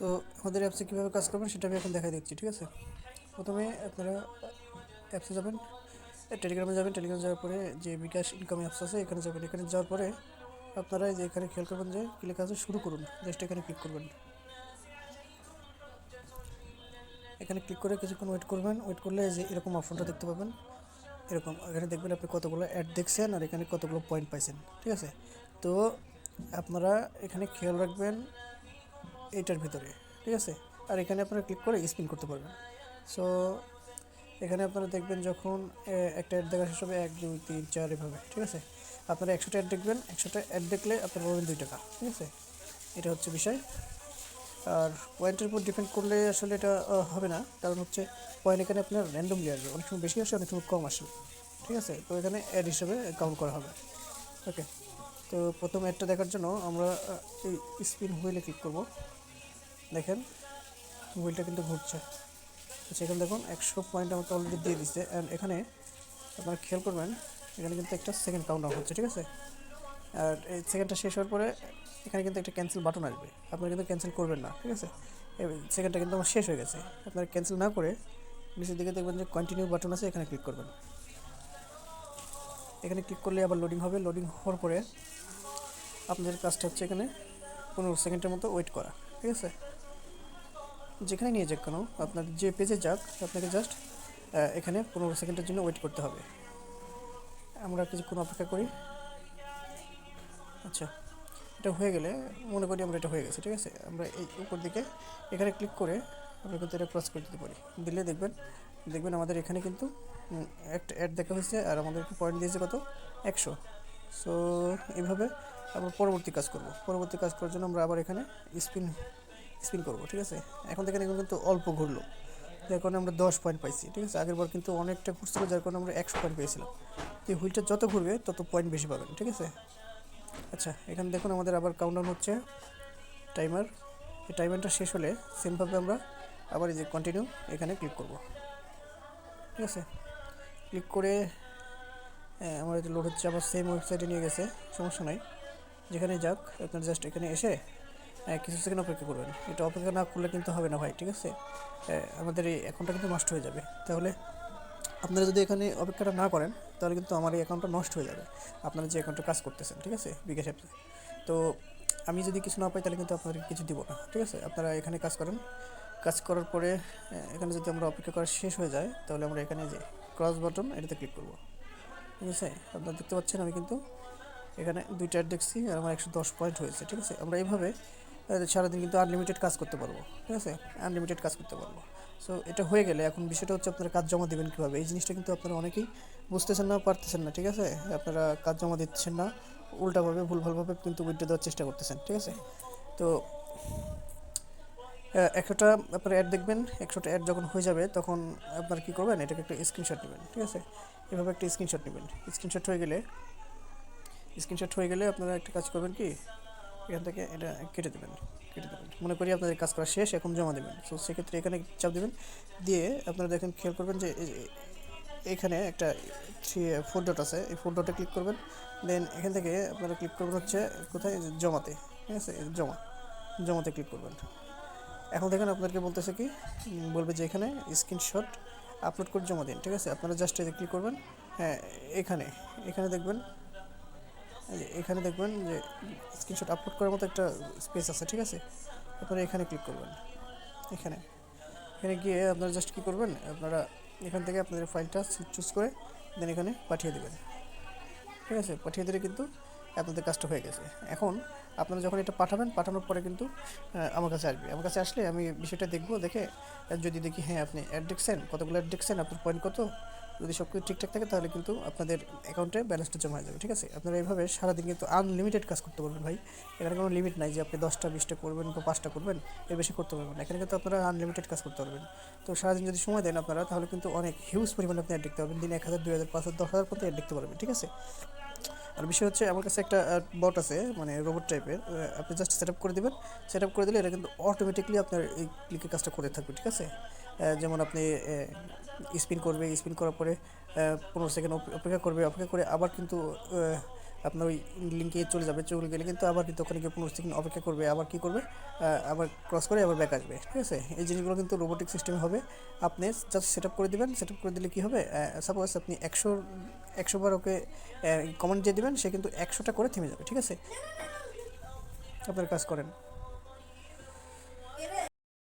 তো আমাদের অ্যাপসে কীভাবে কাজ করবেন সেটা আমি এখন দেখাই দিচ্ছি, ঠিক আছে? প্রথমে আপনারা অ্যাপসে যাবেন, টেলিগ্রামে যাবেন, টেলিগ্রামে যাওয়ার পরে যে বিকাশ ইনকাম অ্যাপস আছে এখানে যাবেন। এখানে যাওয়ার পরে আপনারা যে এখানে খেয়াল করবেন যে ক্লিক আছে শুরু করুন, জাস্ট এখানে ক্লিক করবেন। এখানে ক্লিক করে কিছুক্ষণ ওয়েট করবেন, ওয়েট করলে যে এরকম অপশনটা দেখতে পাবেন। এরকম, এখানে দেখবেন আপনি কতগুলো অ্যাড দেখছেন আর এখানে কতগুলো পয়েন্ট পাইছেন, ঠিক আছে? তো আপনারা এখানে খেয়াল রাখবেন এইটার ভিতরে, ঠিক আছে? আর এখানে আপনারা ক্লিক করে স্পিন করতে পারবেন। সো এখানে আপনারা দেখবেন যখন একটা অ্যাড দেখা শেষ হবে, এক, দুই, তিন, চার, এভাবে, ঠিক আছে? আপনারা একশোটা অ্যাড দেখবেন, একশোটা অ্যাড দেখলে আপনার পাবেন দুই টাকা, ঠিক আছে? এটা হচ্ছে বিষয়। আর পয়েন্টের উপর ডিপেন্ড করলে আসলে এটা হবে না। কারণ হচ্ছে পয়েন্ট এখানে আপনার র্যান্ডমলি আসবে। অনেক সময় বেশি আসে, অনেক সময় কম আসে। ঠিক আছে? তো এখানে অ্যাড হিসেবে কাউন্ট করা হবে। ওকে তো প্রথম অ্যাডটা দেখার জন্য আমরা এই স্পিন হুইলে ক্লিক করব। দেখেন হুইলটা কিন্তু ঘুরছে। আচ্ছা এখানে দেখুন, একশো পয়েন্ট আমাকে অলরেডি দিয়ে দিচ্ছে অ্যান্ড এখানে আপনারা খেয়াল করবেন, এখানে কিন্তু একটা সেকেন্ড কাউন্ট হচ্ছে, ঠিক আছে? আর এই সেকেন্ডটা শেষ হওয়ার পরে এখানে কিন্তু একটা ক্যান্সেল বাটন আসবে। আপনারা কিন্তু ক্যান্সেল করবেন না, ঠিক আছে? সেকেন্ডটা কিন্তু আমার শেষ হয়ে গেছে। আপনারা ক্যান্সেল না করে নিচের দিকে দেখবেন যে কন্টিনিউ বাটন আছে, এখানে ক্লিক করবেন। এখানে ক্লিক করলে আবার লোডিং হবে। লোডিং হওয়ার পরে আপনাদের কাজটা হচ্ছে এখানে পনেরো সেকেন্ডের মতো ওয়েট করা, ঠিক আছে? যেখানে নিয়ে যাক কেন, আপনার যে পেজে যাক, আপনাকে জাস্ট এখানে পনেরো সেকেন্ডের জন্য ওয়েট করতে হবে। আমরা কিছুক্ষণ অপেক্ষা করি। আচ্ছা এটা হয়ে গেলে মনে করি আমরা এটা হয়ে গেছে, ঠিক আছে? আমরা এই উপর দিকে এখানে ক্লিক করে আমরা কিন্তু এটা ক্রস করে দিতে পারি। দিলে দেখবেন দেখবেন আমাদের এখানে কিন্তু একটা অ্যাড দেখা হয়েছে আর আমাদের পয়েন্ট দিয়েছে কত? একশো। সো এইভাবে আমরা পরবর্তী কাজ করব। পরবর্তী কাজ করার জন্য আমরা আবার এখানে স্পিন স্পিন করব, ঠিক আছে? এখন দেখুন কিন্তু অল্প ঘুরলো, যার কারণে আমরা দশ পয়েন্ট পাইছি, ঠিক আছে? আগের বার কিন্তু অনেকটা ঘুরছিল, যার কারণে আমরা একশো পয়েন্ট পেয়েছিলাম। এই হুইলটা যত ঘুরবে, তত পয়েন্ট বেশি পাবেন, ঠিক আছে? আচ্ছা এখানে দেখুন আমাদের আবার কাউন্টডাউন হচ্ছে টাইমার এই টাইমারটা শেষ হলে সেমভাবে আমরা আবার এই যে কন্টিনিউ এখানে ক্লিক করব। ঠিক আছে? ক্লিক করে হ্যাঁ, আমার লোড হচ্ছে আবার সেম ওয়েবসাইটে নিয়ে গেছে সমস্যা নাই। যেখানে যাক আপনার জাস্ট এখানে এসে হ্যাঁ, কিছু সেকেন্ড অপেক্ষা করবেন। এটা অপেক্ষা না করলে কিন্তু হবে না ভাই ঠিক আছে? হ্যাঁ, আমাদের এই অ্যাকাউন্টটা কিন্তু নষ্ট হয়ে যাবে। তাহলে আপনারা যদি এখানে অপেক্ষাটা না করেন তাহলে কিন্তু আমার এই অ্যাকাউন্টটা নষ্ট হয়ে যাবে। আপনারা যে অ্যাকাউন্টে কাজ করতেছেন ঠিক আছে? বিকাশ অ্যাপে। তো আমি যদি কিছু না পাই তাহলে কিন্তু আপনাদেরকে কিছু দিব না ঠিক আছে? আপনারা এখানে কাজ করেন। কাজ করার পরে এখানে যদি আমরা অপেক্ষা করা শেষ হয়ে যায়, তাহলে আমরা এখানে যে ক্রস বাটন এটাতে ক্লিক করব। ঠিক আছে? আপনারা দেখতে পাচ্ছেন আমি কিন্তু এখানে দুইটা দেখছি, আর আমার একশো দশ পয়েন্ট হয়েছে, ঠিক আছে? আমরা এইভাবে সারাদিন কিন্তু আনলিমিটেড কাজ করতে পারব, ঠিক আছে? আনলিমিটেড কাজ করতে পারব। সো এটা হয়ে গেলে এখন বিষয়টা হচ্ছে আপনারা কাজ জমা দেবেন কীভাবে? এই জিনিসটা কিন্তু আপনারা অনেকেই বুঝতেছেন না, পারতেছেন না, ঠিক আছে? আপনারা কাজ জমা দিচ্ছেন না, উল্টাভাবে, ভুলভালভাবে কিন্তু উইড্রো দেওয়ার চেষ্টা করতেছেন, ঠিক আছে? তো একশোটা আপনার অ্যাড দেখবেন, একশোটা অ্যাড যখন হয়ে যাবে, তখন আপনার কী করবেন, এটাকে একটা স্ক্রিনশট নেবেন, ঠিক আছে? এভাবে একটা স্ক্রিনশট নেবেন। স্ক্রিনশট হয়ে গেলে স্ক্রিনশট হয়ে গেলে আপনারা একটা কাজ করবেন কি? এখান থেকে এটা কেটে দেবেন কেটে দেবেন। মনে করি আপনাদের কাজ করা শেষ, এখন জমা দেবেন। তো সেক্ষেত্রে এখানে চাপ দেবেন। দিয়ে আপনারা দেখেন, খেয়াল করবেন যে এখানে একটা থ্রি ফোর ডট আছে। এই ফোর ডটে ক্লিক করবেন। দেন এখান থেকে আপনারা ক্লিক করবেন হচ্ছে, কোথায়? জমাতে, ঠিক আছে? জমা, জমাতে ক্লিক করবেন। এখন দেখেন আপনাদেরকে বলতেছে কি বলবে যে এখানে স্ক্রিনশট আপলোড করে জমা দিন, ঠিক আছে? আপনারা জাস্ট এই ক্লিক করবেন হ্যাঁ এখানে এখানে দেখবেন এখানে দেখবেন যে স্ক্রিনশট আপলোড করার মতো একটা স্পেস আছে, ঠিক আছে? আপনারা এখানে ক্লিক করবেন, এখানে এখানে গিয়ে আপনারা জাস্ট কী করবেন, আপনারা এখান থেকে আপনাদের ফাইলটা চুজ করে দেন এখানে পাঠিয়ে দেবেন, ঠিক আছে? পাঠিয়ে দিলে কিন্তু আপনাদের কাজটা হয়ে গেছে। এখন আপনারা যখন এটা পাঠাবেন, পাঠানোর পরে কিন্তু আমার কাছে আসবে। আমার কাছে আসলে আমি বিষয়টা দেখব, দেখে, যদি দেখি হ্যাঁ আপনি অ্যাড দেখছেন কতগুলো অ্যাড দেখছেন আপনার পয়েন্ট কত, যদি সব কিছু ঠিকঠাক থাকে, তাহলে কিন্তু আপনাদের অ্যাকাউন্টে ব্যালেন্সটা জমা হয়ে যাবে, ঠিক আছে? আপনারা এইভাবে সারাদিন কিন্তু আনলিমিটেড কাজ করতে পারবেন ভাই। এখানে কোনো লিমিট নাই যে আপনি দশটা, বিশটা করবেন বা পাঁচটা করবেন, এর বেশি করতে পারবেন এখানে কিন্তু আপনারা আনলিমিটেড কাজ করতে পারবেন। তো সারাদিন যদি সময় দেন আপনারা, তাহলে কিন্তু অনেক হিউজ পরিমাণে আপনি অ্যাড দেখতে পারবেন। দিনে এক হাজার, দুই হাজার, পাঁচ হাজার, দশ হাজার পর্যন্ত অ্যাড দেখতে পারবেন, ঠিক আছে? আর বিষয় হচ্ছে আমার কাছে একটা বট আছে মানে রোবট টাইপের আপনি জাস্ট সেট করে দেবেন। সেট করে দিলে এটা কিন্তু অটোমেটিকলি আপনার এই ক্লিকের কাজটা করে থাকবে, ঠিক আছে? যেমন আপনি স্পিন করবে স্পিন করার পরে পনেরো সেকেন্ড অপেক্ষা করবে, অপেক্ষা করে আবার কিন্তু আপনার ওই লিঙ্কে চলে যাবে, চলে গেলে কিন্তু আবার কিন্তু ওখানে গিয়ে পনেরো সেকেন্ড অপেক্ষা করবে, আবার কী করবে? আবার ক্রস করে আবার ব্যাক আসবে, ঠিক আছে? এই জিনিসগুলো কিন্তু রোবোটিক সিস্টেমে হবে। আপনি জাস্ট সেট করে দেবেন সেট করে দিলে কী হবে? সাপোজ আপনি একশো একশোবার ওকে কমেন্ট দিয়ে দেবেন, সে কিন্তু একশোটা করে থেমে যাবে, ঠিক আছে? আপনার কাজ করেন।